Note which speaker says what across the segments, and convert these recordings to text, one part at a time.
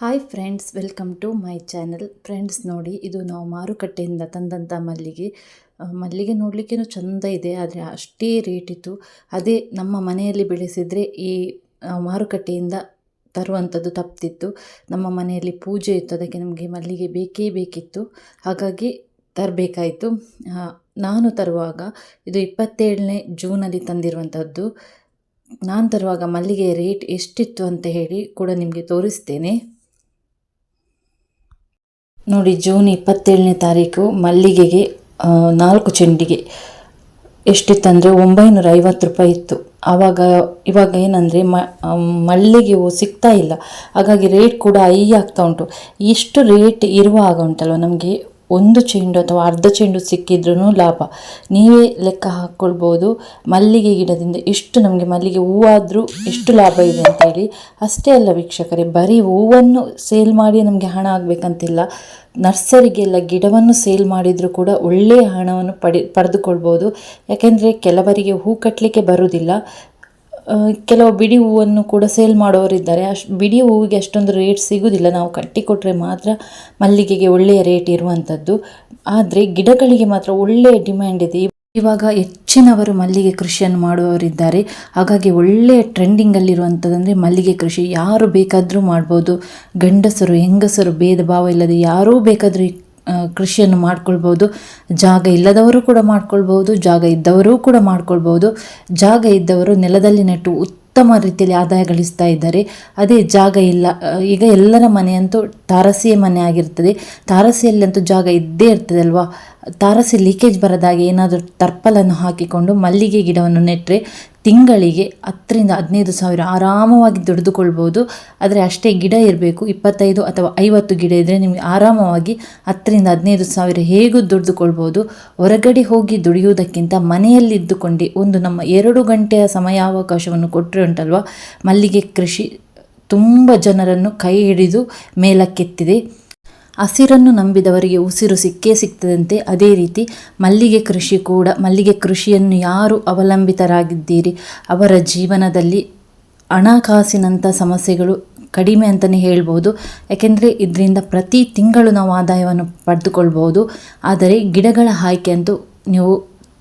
Speaker 1: Hi friends welcome to my channel friends ನೋಡಿ, ಇದು ನಾವು ಮಾರುಕಟ್ಟೆಯಿಂದ ತಂದಂಥ ಮಲ್ಲಿಗೆ. ಮಲ್ಲಿಗೆ ನೋಡಲಿಕ್ಕೇನು ಚಂದ ಇದೆ, ಆದರೆ ಅಷ್ಟೇ ರೇಟ್ ಇತ್ತು. ಅದೇ ನಮ್ಮ ಮನೆಯಲ್ಲಿ ಬೆಳೆಸಿದರೆ ಈ ಮಾರುಕಟ್ಟೆಯಿಂದ ತರುವಂಥದ್ದು ತಪ್ತಿತ್ತು. ನಮ್ಮ ಮನೆಯಲ್ಲಿ ಪೂಜೆ ಇತ್ತು, ಅದಕ್ಕೆ ನಮಗೆ ಮಲ್ಲಿಗೆ ಬೇಕೇ ಬೇಕಿತ್ತು. ಹಾಗಾಗಿ ತರಬೇಕಾಯಿತು. ನಾನು ತರುವಾಗ, ಇದು ಇಪ್ಪತ್ತೇಳನೇ ಜೂನಲ್ಲಿ ತಂದಿರುವಂಥದ್ದು. ನಾನು ತರುವಾಗ ಮಲ್ಲಿಗೆ ರೇಟ್ ಎಷ್ಟಿತ್ತು ಅಂತ ಹೇಳಿ ಕೂಡ ನಿಮಗೆ ತೋರಿಸ್ತೇನೆ. ನೋಡಿ, ಜೂನ್ ಇಪ್ಪತ್ತೇಳನೇ ತಾರೀಕು ಮಲ್ಲಿಗೆಗೆ ನಾಲ್ಕು ಚೆಂಡಿಗೆ. ಎಷ್ಟಿತ್ತಂದರೆ ಒಂಬೈನೂರ ಐವತ್ತು ರೂಪಾಯಿ ಇತ್ತು. ಆವಾಗ, ಇವಾಗ ಏನಂದರೆ ಮ ಮಲ್ಲಿಗೆ ಸಿಗ್ತಾ ಇಲ್ಲ. ಹಾಗಾಗಿ ರೇಟ್ ಕೂಡ ಹೈ ಆಗ್ತಾ ಉಂಟು. ಇಷ್ಟು ರೇಟ್ ಇರುವಾಗ ಉಂಟಲ್ವ ನಮಗೆ? ಒಂದು ಚೆಂಡು ಅಥವಾ ಅರ್ಧ ಚೆಂಡು ಸಿಕ್ಕಿದ್ರೂ ಲಾಭ. ನೀವೇ ಲೆಕ್ಕ ಹಾಕ್ಕೊಳ್ಬೋದು ಮಲ್ಲಿಗೆ ಗಿಡದಿಂದ ಎಷ್ಟು ನಮಗೆ ಮಲ್ಲಿಗೆ ಹೂವಾದರೂ ಎಷ್ಟು ಲಾಭ ಇದೆ ಅಂತೇಳಿ ಅಷ್ಟೇ ಅಲ್ಲ ವೀಕ್ಷಕರೇ, ಬರೀ ಹೂವನ್ನು ಸೇಲ್ ಮಾಡಿ ನಮಗೆ ಹಣ ಆಗಬೇಕಂತಿಲ್ಲ. ನರ್ಸರಿಗೆಲ್ಲ ಗಿಡವನ್ನು ಸೇಲ್ ಮಾಡಿದರೂ ಕೂಡ ಒಳ್ಳೆಯ ಹಣವನ್ನು ಪಡೆ, ಪಡೆದುಕೊಳ್ಬೋದು. ಯಾಕೆಂದರೆ ಕೆಲವರಿಗೆ ಹೂ ಕಟ್ಟಲಿಕ್ಕೆ ಬರುವುದಿಲ್ಲ. ಕೆಲವು ಬಿಡಿ ಹೂವನ್ನು ಕೂಡ ಸೇಲ್ ಮಾಡೋರಿದ್ದಾರೆ ಅಷ್ಟು ಬಿಡಿ ಹೂವಿಗೆ ಅಷ್ಟೊಂದು ರೇಟ್ ಸಿಗುವುದಿಲ್ಲ ನಾವು ಕಟ್ಟಿ ಕೊಟ್ಟರೆ ಮಾತ್ರ ಮಲ್ಲಿಗೆಗೆ ಒಳ್ಳೆಯ ರೇಟ್ ಇರುವಂಥದ್ದು ಆದರೆ ಗಿಡಗಳಿಗೆ ಮಾತ್ರ ಒಳ್ಳೆಯ ಡಿಮ್ಯಾಂಡ್ ಇದೆ. ಇವಾಗ ಹೆಚ್ಚಿನವರು ಮಲ್ಲಿಗೆ ಕೃಷಿಯನ್ನು ಮಾಡುವವರಿದ್ದಾರೆ. ಹಾಗಾಗಿ ಒಳ್ಳೆಯ ಟ್ರೆಂಡಿಂಗಲ್ಲಿರುವಂಥದ್ದಂದರೆ ಮಲ್ಲಿಗೆ ಕೃಷಿ. ಯಾರು ಬೇಕಾದರೂ ಮಾಡ್ಬೋದು. ಗಂಡಸರು, ಹೆಂಗಸರು, ಭೇದ ಭಾವ ಇಲ್ಲದೆ ಯಾರೂ ಬೇಕಾದರೂ ಕೃಷಿಯನ್ನು ಮಾಡ್ಕೊಳ್ಬೋದು ಜಾಗ ಇಲ್ಲದವರು ಕೂಡ ಮಾಡ್ಕೊಳ್ಬೋದು ಜಾಗ ಇದ್ದವರೂ ಕೂಡ ಮಾಡ್ಕೊಳ್ಬೋದು ಜಾಗ ಇದ್ದವರು ನೆಲದಲ್ಲಿ ನೆಟ್ಟು ಉತ್ತಮ ರೀತಿಯಲ್ಲಿ ಆದಾಯ ಗಳಿಸ್ತಾ ಇದ್ದಾರೆ. ಅದೇ ಜಾಗ ಇಲ್ಲ ಈಗ ಎಲ್ಲರ ಮನೆಯಂತೂ ತಾರಸಿಯ ಮನೆ ಆಗಿರ್ತದೆ. ತಾರಸಿಯಲ್ಲಂತೂ ಜಾಗ ಇದ್ದೇ ಇರ್ತದೆ ಅಲ್ವಾ? ತಾರಸಿ ಲೀಕೇಜ್ ಬರದಾಗೆ ಏನಾದರೂ ತರ್ಪಲನ್ನು ಹಾಕಿಕೊಂಡು ಮಲ್ಲಿಗೆ ಗಿಡವನ್ನು ನೆಟ್ಟರೆ ತಿಂಗಳಿಗೆ ಹತ್ತರಿಂದ ಹದಿನೈದು ಸಾವಿರ ಆರಾಮವಾಗಿ ದುಡಿದುಕೊಳ್ಬೋದು. ಆದರೆ ಅಷ್ಟೇ ಗಿಡ ಇರಬೇಕು. ಇಪ್ಪತ್ತೈದು ಅಥವಾ ಐವತ್ತು ಗಿಡ ಇದ್ದರೆ ನಿಮಗೆ ಆರಾಮವಾಗಿ ಹತ್ತರಿಂದ ಹದಿನೈದು ಸಾವಿರ ಹೇಗೂ ದುಡಿದುಕೊಳ್ಬೋದು. ಹೊರಗಡೆ ಹೋಗಿ ದುಡಿಯುವುದಕ್ಕಿಂತ ಮನೆಯಲ್ಲಿದ್ದುಕೊಂಡೇ ಒಂದು ನಮ್ಮ ಎರಡು ಗಂಟೆಯ ಸಮಯಾವಕಾಶವನ್ನು ಕೊಟ್ಟರೆ ಉಂಟಲ್ವ? ಮಲ್ಲಿಗೆ ಕೃಷಿ ತುಂಬ ಜನರನ್ನು ಕೈ ಹಿಡಿದು ಮೇಲಕ್ಕೆತ್ತಿದೆ. ಹಸಿರನ್ನು ನಂಬಿದವರಿಗೆ ಉಸಿರು ಸಿಕ್ಕೇ ಸಿಗ್ತದಂತೆ ಅದೇ ರೀತಿ ಮಲ್ಲಿಗೆ ಕೃಷಿ ಕೂಡ, ಮಲ್ಲಿಗೆ ಕೃಷಿಯನ್ನು ಯಾರು ಅವಲಂಬಿತರಾಗಿದ್ದೀರಿ? ಅವರ ಜೀವನದಲ್ಲಿ ಹಣಕಾಸಿನಂಥ ಸಮಸ್ಯೆಗಳು ಕಡಿಮೆ ಅಂತಲೇ ಹೇಳ್ಬೋದು. ಯಾಕೆಂದರೆ ಇದರಿಂದ ಪ್ರತಿ ತಿಂಗಳು ನಾವು ಆದಾಯವನ್ನು ಪಡೆದುಕೊಳ್ಬೋದು ಆದರೆ ಗಿಡಗಳ ಆಯ್ಕೆ ಅಂತೂ ನೀವು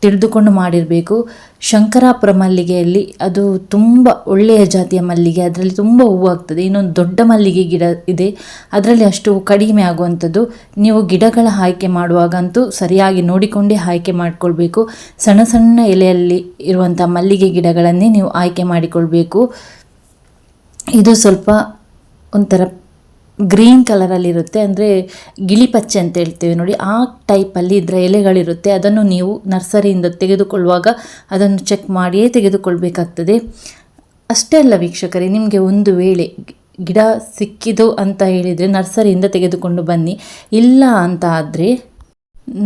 Speaker 1: ತಿಳಿದುಕೊಂಡು ಮಾಡಿರಬೇಕು. ಶಂಕರಾಪುರ ಮಲ್ಲಿಗೆಯಲ್ಲಿ ಅದು ತುಂಬ ಒಳ್ಳೆಯ ಜಾತಿಯ ಮಲ್ಲಿಗೆ. ಅದರಲ್ಲಿ ತುಂಬ ಹೂವು ಆಗ್ತದೆ. ಇನ್ನೊಂದು ದೊಡ್ಡ ಮಲ್ಲಿಗೆ ಗಿಡ ಇದೆ. ಅದರಲ್ಲಿ ಅಷ್ಟು ಕಡಿಮೆ ಆಗುವಂಥದ್ದು. ನೀವು ಗಿಡಗಳ ಆಯ್ಕೆ ಮಾಡುವಾಗಂತೂ ಸರಿಯಾಗಿ ನೋಡಿಕೊಂಡೇ ಆಯ್ಕೆ ಮಾಡಿಕೊಳ್ಬೇಕು. ಸಣ್ಣ ಸಣ್ಣ ಎಲೆಯಲ್ಲಿ ಇರುವಂಥ ಮಲ್ಲಿಗೆ ಗಿಡಗಳನ್ನೇ ನೀವು ಆಯ್ಕೆ ಮಾಡಿಕೊಳ್ಬೇಕು. ಇದು ಸ್ವಲ್ಪ ಒಂಥರ ಗ್ರೀನ್ ಕಲರಲ್ಲಿರುತ್ತೆ ಅಂದರೆ ಗಿಳಿಪಚ್ಚೆ ಅಂತ ಹೇಳ್ತೇವೆ ನೋಡಿ. ಆ ಟೈಪಲ್ಲಿ ಇದರ ಎಲೆಗಳಿರುತ್ತೆ. ಅದನ್ನು ನೀವು ನರ್ಸರಿಯಿಂದ ತೆಗೆದುಕೊಳ್ಳುವಾಗ ಅದನ್ನು ಚೆಕ್ ಮಾಡಿಯೇ ತೆಗೆದುಕೊಳ್ಬೇಕಾಗ್ತದೆ. ಅಷ್ಟೇ ಅಲ್ಲ ವೀಕ್ಷಕರೇ, ನಿಮಗೆ ಒಂದು ವೇಳೆ ಗಿಡ ಸಿಕ್ಕಿದು ಅಂತ ಹೇಳಿದರೆ ನರ್ಸರಿಯಿಂದ ತೆಗೆದುಕೊಂಡು ಬನ್ನಿ. ಇಲ್ಲ ಅಂತ ಆದರೆ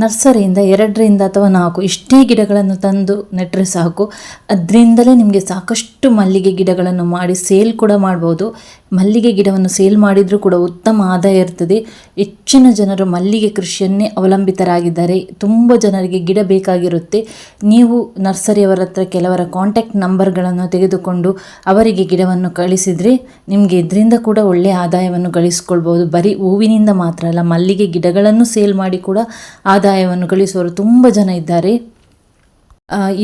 Speaker 1: ನರ್ಸರಿಯಿಂದ ಎರಡರಿಂದ ಅಥವಾ ನಾಲ್ಕು ಇಷ್ಟೇ ಗಿಡಗಳನ್ನು ತಂದು ನೆಟ್ಟರೆ ಸಾಕು. ಅದರಿಂದಲೇ ನಿಮಗೆ ಸಾಕಷ್ಟು ಮಲ್ಲಿಗೆ ಗಿಡಗಳನ್ನು ಮಾಡಿ ಸೇಲ್ ಕೂಡ ಮಾಡ್ಬೋದು. ಮಲ್ಲಿಗೆ ಗಿಡವನ್ನು ಸೇಲ್ ಮಾಡಿದರೂ ಕೂಡ ಉತ್ತಮ ಆದಾಯ ಇರ್ತದೆ. ಹೆಚ್ಚಿನ ಜನರು ಮಲ್ಲಿಗೆ ಕೃಷಿಯನ್ನೇ ಅವಲಂಬಿತರಾಗಿದ್ದಾರೆ. ತುಂಬ ಜನರಿಗೆ ಗಿಡ ಬೇಕಾಗಿರುತ್ತೆ. ನೀವು ನರ್ಸರಿಯವರ ಹತ್ರ ಕೆಲವರ ಕಾಂಟ್ಯಾಕ್ಟ್ ನಂಬರ್ಗಳನ್ನು ತೆಗೆದುಕೊಂಡು ಅವರಿಗೆ ಗಿಡವನ್ನು ಕಳಿಸಿದರೆ ನಿಮಗೆ ಇದರಿಂದ ಕೂಡ ಒಳ್ಳೆಯ ಆದಾಯವನ್ನು ಗಳಿಸ್ಕೊಳ್ಬೋದು. ಬರೀ ಹೂವಿನಿಂದ ಮಾತ್ರ ಅಲ್ಲ, ಮಲ್ಲಿಗೆ ಗಿಡಗಳನ್ನು ಸೇಲ್ ಮಾಡಿ ಕೂಡ ಆದಾಯವನ್ನು ಗಳಿಸುವರು ತುಂಬ ಜನ ಇದ್ದಾರೆ.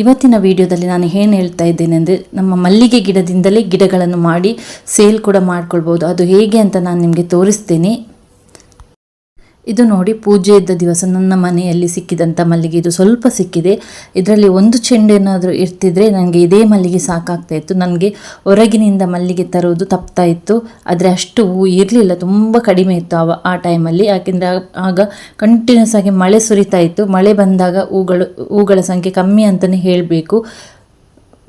Speaker 1: ಇವತ್ತಿನ ವಿಡಿಯೋದಲ್ಲಿ ನಾನು ಏನು ಹೇಳ್ತಾ ಇದ್ದೇನೆ ಅಂದರೆ ನಮ್ಮ ಮಲ್ಲಿಗೆ ಗಿಡದಿಂದಲೇ ಗಿಡಗಳನ್ನು ಮಾಡಿ ಸೇಲ್ ಕೂಡ ಮಾಡ್ಕೊಳ್ಬೋದು. ಅದು ಹೇಗೆ ಅಂತ ನಾನು ನಿಮಗೆ ತೋರಿಸ್ತೇನೆ. ಇದು ನೋಡಿ ಪೂಜೆ ಇದ್ದ ದಿವಸ ನನ್ನ ಮನೆಯಲ್ಲಿ ಸಿಕ್ಕಿದಂಥ ಮಲ್ಲಿಗೆ. ಇದು ಸ್ವಲ್ಪ ಸಿಕ್ಕಿದೆ. ಇದರಲ್ಲಿ ಒಂದು ಚೆಂಡು ಏನಾದರೂ ಇರ್ತಿದ್ರೆ ನನಗೆ ಇದೇ ಮಲ್ಲಿಗೆ ಸಾಕಾಗ್ತಾ ಇತ್ತು. ನನಗೆ ಹೊರಗಿನಿಂದ ಮಲ್ಲಿಗೆ ತರೋದು ತಪ್ತಾ ಇತ್ತು. ಆದರೆ ಅಷ್ಟು ಹೂ ಇರಲಿಲ್ಲ. ತುಂಬ ಕಡಿಮೆ ಇತ್ತು ಆವ ಆ ಟೈಮಲ್ಲಿ. ಯಾಕೆಂದರೆ ಆಗ ಕಂಟಿನ್ಯೂಸ್ ಆಗಿ ಮಳೆ ಸುರಿತಾ ಇತ್ತು. ಮಳೆ ಬಂದಾಗ ಹೂಗಳು, ಹೂಗಳ ಸಂಖ್ಯೆ ಕಮ್ಮಿ ಅಂತಲೇ ಹೇಳಬೇಕು.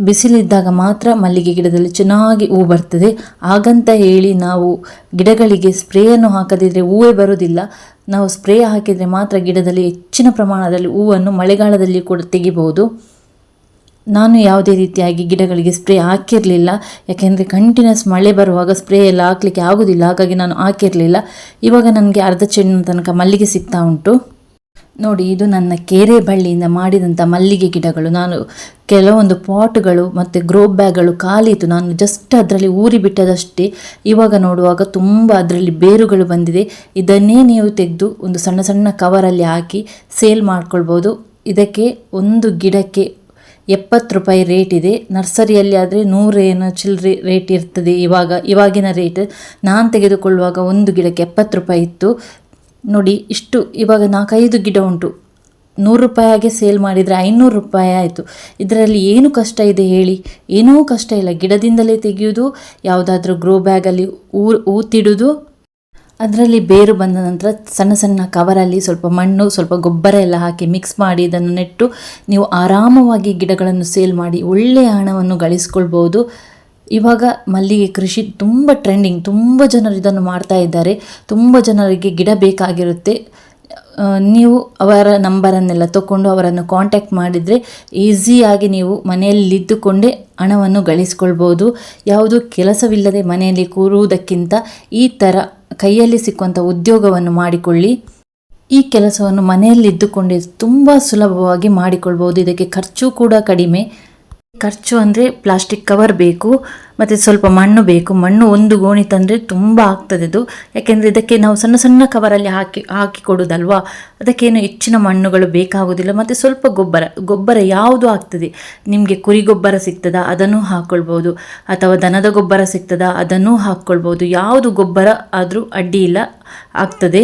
Speaker 1: ಬಿಸಿಲಿದ್ದಾಗ ಮಾತ್ರ ಮಲ್ಲಿಗೆ ಗಿಡದಲ್ಲಿ ಚೆನ್ನಾಗಿ ಹೂ ಬರ್ತದೆ. ಹಾಗಂತ ಹೇಳಿ ನಾವು ಗಿಡಗಳಿಗೆ ಸ್ಪ್ರೇಯನ್ನು ಹಾಕದಿದ್ದರೆ ಹೂವೇ ಬರೋದಿಲ್ಲ ನಾವು ಸ್ಪ್ರೇ ಹಾಕಿದರೆ ಮಾತ್ರ ಗಿಡದಲ್ಲಿ ಹೆಚ್ಚಿನ ಪ್ರಮಾಣದಲ್ಲಿ ಹೂವನ್ನು ಮಳೆಗಾಲದಲ್ಲಿ ಕೂಡ ತೆಗಿಬಹುದು. ನಾನು ಯಾವುದೇ ರೀತಿಯಾಗಿ ಗಿಡಗಳಿಗೆ ಸ್ಪ್ರೇ ಹಾಕಿರಲಿಲ್ಲ. ಯಾಕೆಂದರೆ ಕಂಟಿನ್ಯೂಸ್ ಮಳೆ ಬರುವಾಗ ಸ್ಪ್ರೇ ಎಲ್ಲ ಹಾಕಲಿಕ್ಕೆ ಆಗೋದಿಲ್ಲ. ಹಾಗಾಗಿ ನಾನು ಹಾಕಿರಲಿಲ್ಲ. ಇವಾಗ ನನಗೆ ಅರ್ಧ ಚೆಂಡಿನ ತನಕ ಮಲ್ಲಿಗೆ ಸಿಗ್ತಾ ಉಂಟು. ನೋಡಿ, ಇದು ನನ್ನ ಕೆರೆ ಬಳ್ಳಿಯಿಂದ ಮಾಡಿದಂಥ ಮಲ್ಲಿಗೆ ಗಿಡಗಳು. ನಾನು ಕೆಲವೊಂದು ಪಾಟ್ಗಳು ಮತ್ತು ಗ್ರೋ ಬ್ಯಾಗ್ಗಳು ಖಾಲಿ ಇತ್ತು ನಾನು ಜಸ್ಟ್ ಅದರಲ್ಲಿ ಊರಿ ಬಿಟ್ಟದಷ್ಟೇ. ಇವಾಗ ನೋಡುವಾಗ ತುಂಬ ಅದರಲ್ಲಿ ಬೇರುಗಳು ಬಂದಿದೆ. ಇದನ್ನೇ ನೀವು ತೆಗೆದು ಒಂದು ಸಣ್ಣ ಸಣ್ಣ ಕವರಲ್ಲಿ ಹಾಕಿ ಸೇಲ್ ಮಾಡ್ಕೊಳ್ಬೋದು. ಇದಕ್ಕೆ ಒಂದು ಗಿಡಕ್ಕೆ ಎಪ್ಪತ್ತು ರೂಪಾಯಿ ರೇಟ್ ಇದೆ. ನರ್ಸರಿಯಲ್ಲಿ ಆದರೆ ನೂರೇನು ಚಿಲ್ಲರೆ ರೇಟ್ ಇರ್ತದೆ ಇವಾಗ, ಇವಾಗಿನ ರೇಟ್ ನಾನು ತೆಗೆದುಕೊಳ್ಳುವಾಗ ಒಂದು ಗಿಡಕ್ಕೆ ಎಪ್ಪತ್ತು ರೂಪಾಯಿ ಇತ್ತು. ನೋಡಿ, ಇಷ್ಟು, ಇವಾಗ ನಾಲ್ಕೈದು ಗಿಡ ಉಂಟು. ನೂರು ರೂಪಾಯಿಗೆ ಸೇಲ್ ಮಾಡಿದರೆ ಐನೂರು ರೂಪಾಯಿ ಆಯಿತು. ಇದರಲ್ಲಿ ಏನು ಕಷ್ಟ ಇದೆ ಹೇಳಿ? ಏನೂ ಕಷ್ಟ ಇಲ್ಲ. ಗಿಡದಿಂದಲೇ ತೆಗೆಯೋದು, ಯಾವುದಾದ್ರೂ ಗ್ರೋ ಬ್ಯಾಗಲ್ಲಿ ಊ, ಊತಿಡೋದು. ಅದರಲ್ಲಿ ಬೇರು ಬಂದ ನಂತರ ಸಣ್ಣ ಸಣ್ಣ ಕವರಲ್ಲಿ ಸ್ವಲ್ಪ ಮಣ್ಣು, ಸ್ವಲ್ಪ ಗೊಬ್ಬರ ಎಲ್ಲ ಹಾಕಿ ಮಿಕ್ಸ್ ಮಾಡಿ ಇದನ್ನು ನೆಟ್ಟು ನೀವು ಆರಾಮವಾಗಿ ಗಿಡಗಳನ್ನು ಸೇಲ್ ಮಾಡಿ ಒಳ್ಳೆಯ ಹಣವನ್ನು ಗಳಿಸ್ಕೊಳ್ಬೋದು. ಇವಾಗ ಮಲ್ಲಿಗೆ ಕೃಷಿ ತುಂಬ ಟ್ರೆಂಡಿಂಗ್ ತುಂಬ ಜನರು ಇದನ್ನು ಮಾಡ್ತಾ ಇದ್ದಾರೆ, ತುಂಬ ಜನರಿಗೆ ಗಿಡ ಬೇಕಾಗಿರುತ್ತೆ. ನೀವು ಅವರ ನಂಬರನ್ನೆಲ್ಲ ತಗೊಂಡು ಅವರನ್ನು ಕಾಂಟ್ಯಾಕ್ಟ್ ಮಾಡಿದರೆ ಈಸಿಯಾಗಿ ನೀವು ಮನೆಯಲ್ಲಿದ್ದುಕೊಂಡೇ ಹಣವನ್ನು ಗಳಿಸ್ಕೊಳ್ಬೋದು. ಯಾವುದು ಕೆಲಸವಿಲ್ಲದೆ ಮನೆಯಲ್ಲಿ ಕೂರುವುದಕ್ಕಿಂತ ಈ ಥರ ಕೈಯಲ್ಲಿ ಸಿಕ್ಕುವಂಥ ಉದ್ಯೋಗವನ್ನು ಮಾಡಿಕೊಳ್ಳಿ. ಈ ಕೆಲಸವನ್ನು ಮನೆಯಲ್ಲಿದ್ದುಕೊಂಡೇ ತುಂಬ ಸುಲಭವಾಗಿ ಮಾಡಿಕೊಳ್ಬೋದು. ಇದಕ್ಕೆ ಖರ್ಚು ಕೂಡ ಕಡಿಮೆ. ಖರ್ಚು ಅಂದರೆ ಪ್ಲಾಸ್ಟಿಕ್ ಕವರ್ ಬೇಕು, ಮತ್ತು ಸ್ವಲ್ಪ ಮಣ್ಣು ಬೇಕು. ಮಣ್ಣು ಒಂದು ಗೋಣಿ ತಂದರೆ ತುಂಬ ಆಗ್ತದೆ ಅದು ಯಾಕೆಂದರೆ ಇದಕ್ಕೆ ನಾವು ಸಣ್ಣ ಸಣ್ಣ ಕವರಲ್ಲಿ ಹಾಕಿ ಹಾಕಿ ಕೊಡೋದಲ್ವಾ? ಅದಕ್ಕೇನು ಹೆಚ್ಚಿನ ಮಣ್ಣುಗಳು ಬೇಕಾಗೋದಿಲ್ಲ. ಮತ್ತು ಸ್ವಲ್ಪ ಗೊಬ್ಬರ ಗೊಬ್ಬರ ಯಾವುದು ಆಗ್ತದೆ? ನಿಮಗೆ ಕುರಿ ಗೊಬ್ಬರ ಸಿಗ್ತದಾ? ಅದನ್ನು ಹಾಕ್ಕೊಳ್ಬೋದು ಅಥವಾ ದನದ ಗೊಬ್ಬರ ಸಿಗ್ತದಾ? ಅದನ್ನು ಹಾಕ್ಕೊಳ್ಬೋದು ಯಾವುದು ಗೊಬ್ಬರ ಆದರೂ ಅಡ್ಡಿ ಇಲ್ಲ, ಆಗ್ತದೆ.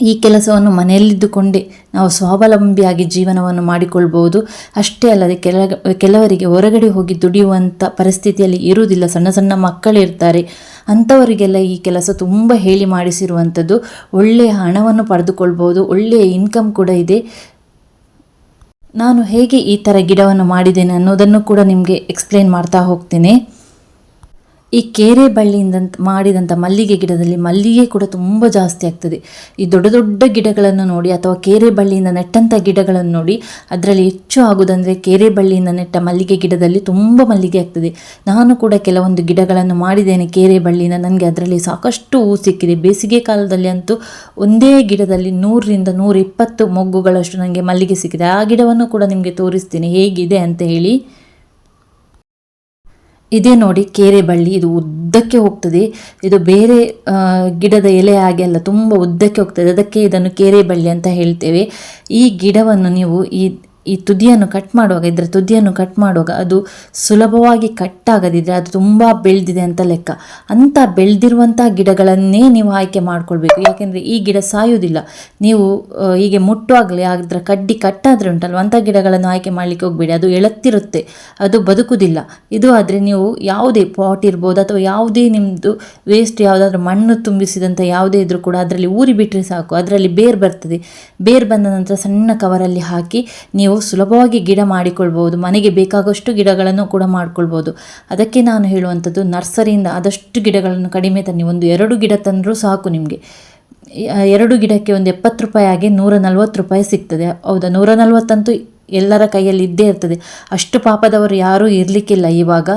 Speaker 1: ಈ ಕೆಲಸವನ್ನು ಮನೆಯಲ್ಲಿದ್ದುಕೊಂಡೇ ನಾವು ಸ್ವಾವಲಂಬಿಯಾಗಿ ಜೀವನವನ್ನು ಮಾಡಿಕೊಳ್ಬೋದು. ಅಷ್ಟೇ ಅಲ್ಲದೆ ಕೆಲ, ಕೆಲವರಿಗೆ ಹೊರಗಡೆ ಹೋಗಿ ದುಡಿಯುವಂಥ ಪರಿಸ್ಥಿತಿಯಲ್ಲಿ ಇರುವುದಿಲ್ಲ. ಸಣ್ಣ ಸಣ್ಣ ಮಕ್ಕಳಿರ್ತಾರೆ ಅಂಥವರಿಗೆಲ್ಲ ಈ ಕೆಲಸ ತುಂಬ ಹೇಳಿ ಮಾಡಿಸಿರುವಂಥದ್ದು. ಒಳ್ಳೆಯ ಹಣವನ್ನು ಪಡೆದುಕೊಳ್ಬೋದು. ಒಳ್ಳೆಯ ಇನ್ಕಮ್ ಕೂಡ ಇದೆ. ನಾನು ಹೇಗೆ ಈ ಥರ ಗಿಡವನ್ನು ಮಾಡಿದ್ದೇನೆ ಅನ್ನೋದನ್ನು ಕೂಡ ನಿಮಗೆ ಎಕ್ಸ್ಪ್ಲೇನ್ ಮಾಡ್ತಾ ಹೋಗ್ತೇನೆ. ಈ ಕೇರೆ ಬಳ್ಳಿಯಿಂದ ಮಾಡಿದಂಥ ಮಲ್ಲಿಗೆ ಗಿಡದಲ್ಲಿ ಮಲ್ಲಿಗೆ ಕೂಡ ತುಂಬ ಜಾಸ್ತಿ ಆಗ್ತದೆ. ಈ ದೊಡ್ಡ ದೊಡ್ಡ ಗಿಡಗಳನ್ನು ನೋಡಿ ಅಥವಾ ಕೇರೆ ಬಳ್ಳಿಯಿಂದ ನೆಟ್ಟಂಥ ಗಿಡಗಳನ್ನು ನೋಡಿ ಅದರಲ್ಲಿ ಹೆಚ್ಚು ಆಗುವುದಂದರೆ ಕೇರೆ ಬಳ್ಳಿಯಿಂದ ನೆಟ್ಟ ಮಲ್ಲಿಗೆ ಗಿಡದಲ್ಲಿ ತುಂಬ ಮಲ್ಲಿಗೆ ಆಗ್ತದೆ. ನಾನು ಕೂಡ ಕೆಲವೊಂದು ಗಿಡಗಳನ್ನು ಮಾಡಿದ್ದೇನೆ ಕೇರೆ ಬಳ್ಳಿಯಿಂದ ನನಗೆ ಅದರಲ್ಲಿ ಸಾಕಷ್ಟು ಹೂ ಸಿಕ್ಕಿದೆ. ಬೇಸಿಗೆ ಕಾಲದಲ್ಲಿ ಅಂತೂ ಒಂದೇ ಗಿಡದಲ್ಲಿ ನೂರರಿಂದ ನೂರ ಇಪ್ಪತ್ತು ಮೊಗ್ಗುಗಳಷ್ಟು ನನಗೆ ಮಲ್ಲಿಗೆ ಸಿಕ್ಕಿದೆ. ಆ ಗಿಡವನ್ನು ಕೂಡ ನಿಮಗೆ ತೋರಿಸ್ತೀನಿ. ಹೇಗಿದೆ ಅಂತ ಹೇಳಿ. ಇದೇ ನೋಡಿ ಕೇರೆ ಬಳ್ಳಿ. ಇದು ಉದ್ದಕ್ಕೆ ಹೋಗ್ತದೆ. ಇದು ಬೇರೆ ಗಿಡದ ಎಲೆ ಹಾಗೆ ಅಲ್ಲ, ತುಂಬ ಉದ್ದಕ್ಕೆ ಹೋಗ್ತದೆ. ಅದಕ್ಕೆ ಇದನ್ನು ಕೇರೆ ಬಳ್ಳಿ ಅಂತ ಹೇಳ್ತೇವೆ. ಈ ಗಿಡವನ್ನು ನೀವು ಈ ಈ ತುದಿಯನ್ನು ಕಟ್ ಮಾಡುವಾಗ, ಇದರ ತುದಿಯನ್ನು ಕಟ್ ಮಾಡುವಾಗ ಅದು ಸುಲಭವಾಗಿ ಕಟ್ ಆಗದಿದ್ರೆ ಅದು ತುಂಬ ಬೆಳೆದಿದೆ ಅಂತ ಲೆಕ್ಕ. ಅಂಥ ಬೆಳೆದಿರುವಂಥ ಗಿಡಗಳನ್ನೇ ನೀವು ಆಯ್ಕೆ ಮಾಡ್ಕೊಳ್ಬೇಕು. ಯಾಕೆಂದರೆ ಈ ಗಿಡ ಸಾಯುವುದಿಲ್ಲ. ನೀವು ಹೀಗೆ ಮುಟ್ಟುವಾಗಲೇ ಅದರ ಕಡ್ಡಿ ಕಟ್ಟಾದರೆ ಉಂಟಲ್ವ? ಅಂಥ ಗಿಡಗಳನ್ನು ಆಯ್ಕೆ ಮಾಡಲಿಕ್ಕೆ ಹೋಗಬೇಡಿ. ಅದು ಎಳತ್ತಿರುತ್ತೆ. ಅದು ಬದುಕುವುದಿಲ್ಲ. ಇದು ಆದರೆ ನೀವು ಯಾವುದೇ ಪಾಟ್ ಇರ್ಬೋದು ಅಥವಾ ಯಾವುದೇ ನಿಮ್ಮದು ವೇಸ್ಟ್ ಯಾವುದಾದ್ರೂ ಮಣ್ಣು ತುಂಬಿಸಿದಂಥ ಯಾವುದೇ ಇದ್ರೂ ಕೂಡ ಅದರಲ್ಲಿ ಊರಿ ಬಿಟ್ಟರೆ ಸಾಕು. ಅದರಲ್ಲಿ ಬೇರ್ ಬರ್ತದೆ. ಬೇರ್ ಬಂದ ನಂತರ ಸಣ್ಣ ಕವರಲ್ಲಿ ಹಾಕಿ ನೀವು ಸುಲಭವಾಗಿ ಗಿಡ ಮಾಡಿಕೊಳ್ಬೋದು ಮನೆಗೆ ಬೇಕಾಗುವಷ್ಟು ಗಿಡಗಳನ್ನು ಕೂಡ ಮಾಡ್ಕೊಳ್ಬೋದು ಅದಕ್ಕೆ ನಾನು ಹೇಳುವಂಥದ್ದು, ನರ್ಸರಿಯಿಂದ ಆದಷ್ಟು ಗಿಡಗಳನ್ನು ಕಡಿಮೆ ತನ್ನಿ. ಒಂದು ಎರಡು ಗಿಡ ತಂದರೂ ಸಾಕು ನಿಮಗೆ. ಎರಡು ಗಿಡಕ್ಕೆ ಒಂದು ಎಪ್ಪತ್ತು ರೂಪಾಯಿ ಆಗಿ ನೂರ ನಲ್ವತ್ತು ರೂಪಾಯಿ ಸಿಗ್ತದೆ. ಹೌದಾ? ನೂರ ನಲ್ವತ್ತಂತೂ ಎಲ್ಲರ ಕೈಯಲ್ಲಿ ಇದ್ದೇ ಇರ್ತದೆ. ಅಷ್ಟು ಪಾಪದವರು ಯಾರೂ ಇರಲಿಕ್ಕಿಲ್ಲ ಇವಾಗ.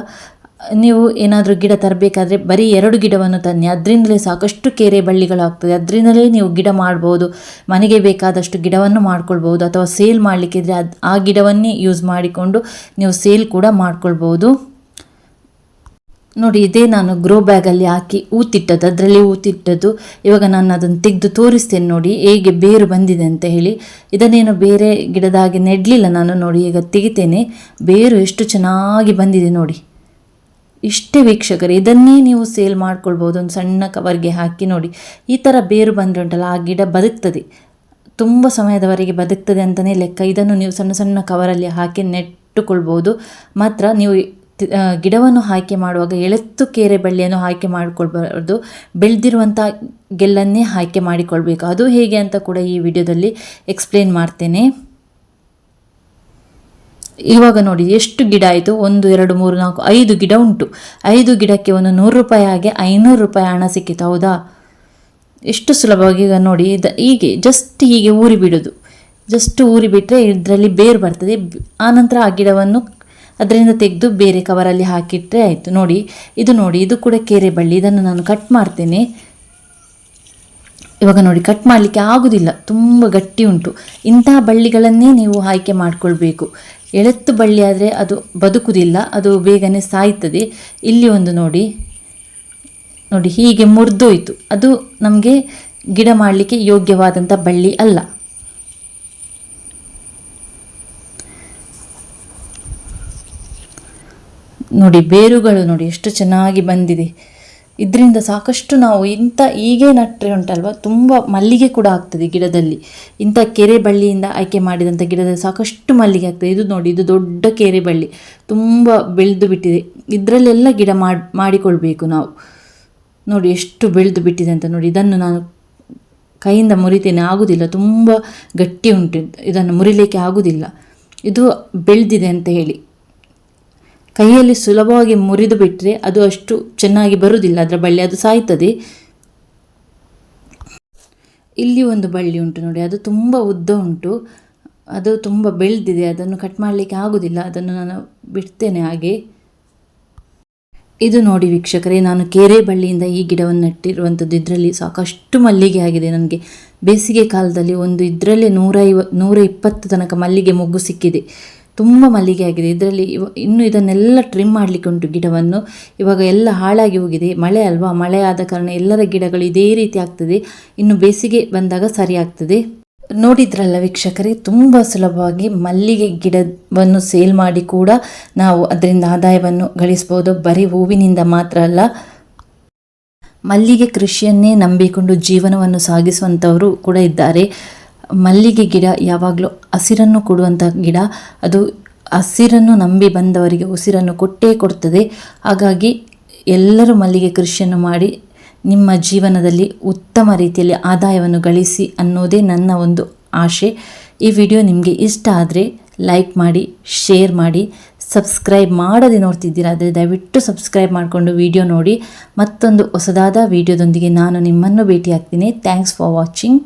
Speaker 1: ನೀವು ಏನಾದರೂ ಗಿಡ ತರಬೇಕಾದ್ರೆ ಬರೀ ಎರಡು ಗಿಡವನ್ನು ತನ್ನಿ. ಅದರಿಂದಲೇ ಸಾಕಷ್ಟು ಕೇರೆ ಬಳ್ಳಿಗಳಾಗ್ತದೆ. ಅದರಿಂದಲೇ ನೀವು ಗಿಡ ಮಾಡ್ಬೋದು. ಮನೆಗೆ ಬೇಕಾದಷ್ಟು ಗಿಡವನ್ನು ಮಾಡ್ಕೊಳ್ಬೋದು. ಅಥವಾ ಸೇಲ್ ಮಾಡಲಿಕ್ಕಿದ್ರೆ ಅದು ಆ ಗಿಡವನ್ನೇ ಯೂಸ್ ಮಾಡಿಕೊಂಡು ನೀವು ಸೇಲ್ ಕೂಡ ಮಾಡ್ಕೊಳ್ಬೋದು. ನೋಡಿ, ಇದೇ ನಾನು ಗ್ರೋ ಬ್ಯಾಗಲ್ಲಿ ಹಾಕಿ ಊತಿಟ್ಟದ್ದು. ಅದರಲ್ಲಿ ಊತಿಟ್ಟದ್ದು. ಇವಾಗ ನಾನು ಅದನ್ನು ತೆಗೆದು ತೋರಿಸ್ತೇನೆ ನೋಡಿ, ಹೇಗೆ ಬೇರು ಬಂದಿದೆ ಅಂತ ಹೇಳಿ. ಇದನ್ನೇನು ಬೇರೆ ಗಿಡದ ಹಾಗೆ ನೆಡಲಿಲ್ಲ ನಾನು ನೋಡಿ, ಈಗ ತೆಗಿತೇನೆ. ಬೇರು ಎಷ್ಟು ಚೆನ್ನಾಗಿ ಬಂದಿದೆ ನೋಡಿ. ಇಷ್ಟೇ ವೀಕ್ಷಕರು, ಇದನ್ನೇ ನೀವು ಸೇಲ್ ಮಾಡ್ಕೊಳ್ಬೋದು ಒಂದು ಸಣ್ಣ ಕವರ್ಗೆ ಹಾಕಿ ನೋಡಿ. ಈ ಥರ ಬೇರು ಬಂದರೆ ಉಂಟಲ್ಲ ಆ ಗಿಡ ಬದುಕ್ತದೆ. ತುಂಬ ಸಮಯದವರೆಗೆ ಬದುಕ್ತದೆ ಅಂತಲೇ ಲೆಕ್ಕ. ಇದನ್ನು ನೀವು ಸಣ್ಣ ಸಣ್ಣ ಕವರಲ್ಲಿ ಹಾಕಿ ನೆಟ್ಟುಕೊಳ್ಬೋದು ಮಾತ್ರ ನೀವು ಗಿಡವನ್ನು ಆಯ್ಕೆ ಮಾಡುವಾಗ ಎಳೆತ್ತು ಕೇರೆ ಬಳ್ಳಿಯನ್ನು ಆಯ್ಕೆ ಮಾಡಿಕೊಳ್ಬಾರ್ದು. ಬೆಳೆದಿರುವಂಥ ಗೆಲ್ಲನ್ನೇ ಆಯ್ಕೆ ಮಾಡಿಕೊಳ್ಬೇಕು. ಅದು ಹೇಗೆ ಅಂತ ಕೂಡ ಈ ವಿಡಿಯೋದಲ್ಲಿ ಎಕ್ಸ್ಪ್ಲೇನ್ ಮಾಡ್ತೇನೆ. ಇವಾಗ ನೋಡಿ, ಎಷ್ಟು ಗಿಡ ಆಯಿತು? ಒಂದು, ಎರಡು, ಮೂರು, ನಾಲ್ಕು, ಐದು ಗಿಡ ಉಂಟು. ಐದು ಗಿಡಕ್ಕೆ ಒಂದು ನೂರು ರೂಪಾಯಿ ಹಾಗೆ ಐನೂರು ರೂಪಾಯಿ ಹಣ ಸಿಕ್ಕಿತು ಹೌದಾ? ಎಷ್ಟು ಸುಲಭವಾಗಿ ಈಗ ನೋಡಿ ಹೀಗೆ ಜಸ್ಟ್ ಹೀಗೆ ಊರಿ ಬಿಡೋದು. ಜಸ್ಟ್ ಊರಿ ಬಿಟ್ಟರೆ ಇದರಲ್ಲಿ ಬೇರು ಬರ್ತದೆ. ಆನಂತರ ಆ ಗಿಡವನ್ನು ಅದರಿಂದ ತೆಗೆದು ಬೇರೆ ಕವರಲ್ಲಿ ಹಾಕಿಟ್ಟರೆ ಆಯಿತು. ನೋಡಿ, ಇದು ನೋಡಿ, ಇದು ಕೂಡ ಕೆರೆ ಬಳ್ಳಿ. ಇದನ್ನು ನಾನು ಕಟ್ ಮಾಡ್ತೇನೆ. ಇವಾಗ ನೋಡಿ ಕಟ್ ಮಾಡಲಿಕ್ಕೆ ಆಗೋದಿಲ್ಲ. ತುಂಬ ಗಟ್ಟಿ ಉಂಟು. ಇಂತಹ ಬಳ್ಳಿಗಳನ್ನೇ ನೀವು ಆಯ್ಕೆ ಮಾಡಿಕೊಳ್ಬೇಕು. ಎಳೆತ್ತು ಬಳ್ಳಿ ಆದರೆ ಅದು ಬದುಕುವುದಿಲ್ಲ ಅದು ಬೇಗನೆ ಸಾಯ್ತದೆ. ಇಲ್ಲಿ ಒಂದು ನೋಡಿ ನೋಡಿ ಹೀಗೆ ಮುರಿದೋಯ್ತು. ಅದು ನಮಗೆ ಗಿಡ ಮಾಡಲಿಕ್ಕೆ ಯೋಗ್ಯವಾದಂಥ ಬಳ್ಳಿ ಅಲ್ಲ. ನೋಡಿ, ಬೇರುಗಳು ನೋಡಿ ಎಷ್ಟು ಚೆನ್ನಾಗಿ ಬಂದಿದೆ. ಇದರಿಂದ ಸಾಕಷ್ಟು ನಾವು ಇಂಥ ಹೀಗೆ ನಟ್ಟರೆ ಉಂಟಲ್ವ? ತುಂಬ ಮಲ್ಲಿಗೆ ಕೂಡ ಆಗ್ತದೆ ಗಿಡದಲ್ಲಿ. ಇಂಥ ಕೆರೆ ಬಳ್ಳಿಯಿಂದ ಆಯ್ಕೆ ಮಾಡಿದಂಥ ಗಿಡದಲ್ಲಿ ಸಾಕಷ್ಟು ಮಲ್ಲಿಗೆ ಆಗ್ತದೆ. ಇದು ನೋಡಿ, ಇದು ದೊಡ್ಡ ಕೆರೆ ಬಳ್ಳಿ. ತುಂಬ ಬೆಳೆದು ಬಿಟ್ಟಿದೆ. ಇದರಲ್ಲೆಲ್ಲ ಗಿಡ ಮಾಡಿ, ಮಾಡಿಕೊಳ್ಬೇಕು ನಾವು. ನೋಡಿ, ಎಷ್ಟು ಬೆಳೆದು ಬಿಟ್ಟಿದೆ ಅಂತ ನೋಡಿ. ಇದನ್ನು ನಾನು ಕೈಯಿಂದ ಮುರಿತೇನೆ ಆಗುವುದಿಲ್ಲ ತುಂಬ ಗಟ್ಟಿ ಉಂಟು. ಇದನ್ನು ಮುರಿಲಿಕ್ಕೆ ಆಗುವುದಿಲ್ಲ ಇದು ಬೆಳೆದಿದೆ ಅಂತ ಹೇಳಿ. ಕೈಯಲ್ಲಿ ಸುಲಭವಾಗಿ ಮುರಿದು ಬಿಟ್ಟರೆ ಅದು ಅಷ್ಟು ಚೆನ್ನಾಗಿ ಬರುವುದಿಲ್ಲ. ಅದರ ಬಳ್ಳಿ ಅದು ಸಾಯ್ತದೆ. ಇಲ್ಲಿ ಒಂದು ಬಳ್ಳಿ ಉಂಟು ನೋಡಿ. ಅದು ತುಂಬ ಉದ್ದ ಉಂಟು. ಅದು ತುಂಬ ಬೆಳೆದಿದೆ. ಅದನ್ನು ಕಟ್ ಮಾಡಲಿಕ್ಕೆ ಆಗುವುದಿಲ್ಲ ಅದನ್ನು ನಾನು ಬಿಡ್ತೇನೆ ಹಾಗೆ. ಇದು ನೋಡಿ ವೀಕ್ಷಕರೇ, ನಾನು ಕೇರೆ ಬಳ್ಳಿಯಿಂದ ಈ ಗಿಡವನ್ನು ನೆಟ್ಟಿರುವಂಥದ್ದು. ಇದರಲ್ಲಿ ಸಾಕಷ್ಟು ಮಲ್ಲಿಗೆ ಆಗಿದೆ ನನಗೆ. ಬೇಸಿಗೆ ಕಾಲದಲ್ಲಿ ಒಂದು ಇದರಲ್ಲೇ ನೂರೈವ ನೂರ ಇಪ್ಪತ್ತು ತನಕ ಮಲ್ಲಿಗೆ ಮೊಗ್ಗು ಸಿಕ್ಕಿದೆ. ತುಂಬ ಮಲ್ಲಿಗೆ ಆಗಿದೆ. ಇದರಲ್ಲಿ ಇವ ಇನ್ನು ಇದನ್ನೆಲ್ಲ ಟ್ರಿಮ್ ಮಾಡಲಿಕ್ಕೆ ಉಂಟು ಗಿಡವನ್ನು. ಇವಾಗ ಎಲ್ಲ ಹಾಳಾಗಿ ಹೋಗಿದೆ. ಮಳೆ ಅಲ್ವಾ? ಮಳೆ ಆದ ಕಾರಣ ಎಲ್ಲರ ಗಿಡಗಳು ಇದೇ ರೀತಿ ಆಗ್ತದೆ. ಇನ್ನು ಬೇಸಿಗೆ ಬಂದಾಗ ಸರಿ ಆಗ್ತದೆ. ನೋಡಿದ್ರಲ್ಲ ವೀಕ್ಷಕರೇ, ತುಂಬ ಸುಲಭವಾಗಿ ಮಲ್ಲಿಗೆ ಗಿಡವನ್ನು ಸೇಲ್ ಮಾಡಿ ಕೂಡ ನಾವು ಅದರಿಂದ ಆದಾಯವನ್ನು ಗಳಿಸ್ಬೋದು. ಬರೀ ಹೂವಿನಿಂದ ಮಾತ್ರ ಅಲ್ಲ. ಮಲ್ಲಿಗೆ ಕೃಷಿಯನ್ನೇ ನಂಬಿಕೊಂಡು ಜೀವನವನ್ನು ಸಾಗಿಸುವಂಥವರು ಕೂಡ ಇದ್ದಾರೆ. ಮಲ್ಲಿಗೆ ಗಿಡ ಯಾವಾಗಲೂ ಹಸಿರನ್ನು ಕೊಡುವಂಥ ಗಿಡ. ಅದು ಹಸಿರನ್ನು ನಂಬಿ ಬಂದವರಿಗೆ ಉಸಿರನ್ನು ಕೊಟ್ಟೇ ಕೊಡ್ತದೆ. ಹಾಗಾಗಿ ಎಲ್ಲರೂ ಮಲ್ಲಿಗೆ ಕೃಷಿಯನ್ನು ಮಾಡಿ ನಿಮ್ಮ ಜೀವನದಲ್ಲಿ ಉತ್ತಮ ರೀತಿಯಲ್ಲಿ ಆದಾಯವನ್ನು ಗಳಿಸಿ ಅನ್ನೋದೇ ನನ್ನ ಒಂದು ಆಶೆ. ಈ ವಿಡಿಯೋ ನಿಮಗೆ ಇಷ್ಟ ಆದರೆ ಲೈಕ್ ಮಾಡಿ, ಶೇರ್ ಮಾಡಿ, ಸಬ್ಸ್ಕ್ರೈಬ್ ಮಾಡದೆ ನೋಡ್ತಿದ್ದೀರಾ ಆದರೆ ದಯವಿಟ್ಟು ಸಬ್ಸ್ಕ್ರೈಬ್ ಮಾಡಿಕೊಂಡು ವಿಡಿಯೋ ನೋಡಿ. ಮತ್ತೊಂದು ಹೊಸದಾದ ವಿಡಿಯೋದೊಂದಿಗೆ ನಾನು ನಿಮ್ಮನ್ನು ಭೇಟಿ ಆಗ್ತೀನಿ ಥ್ಯಾಂಕ್ಸ್ ಫಾರ್ ವಾಚಿಂಗ್.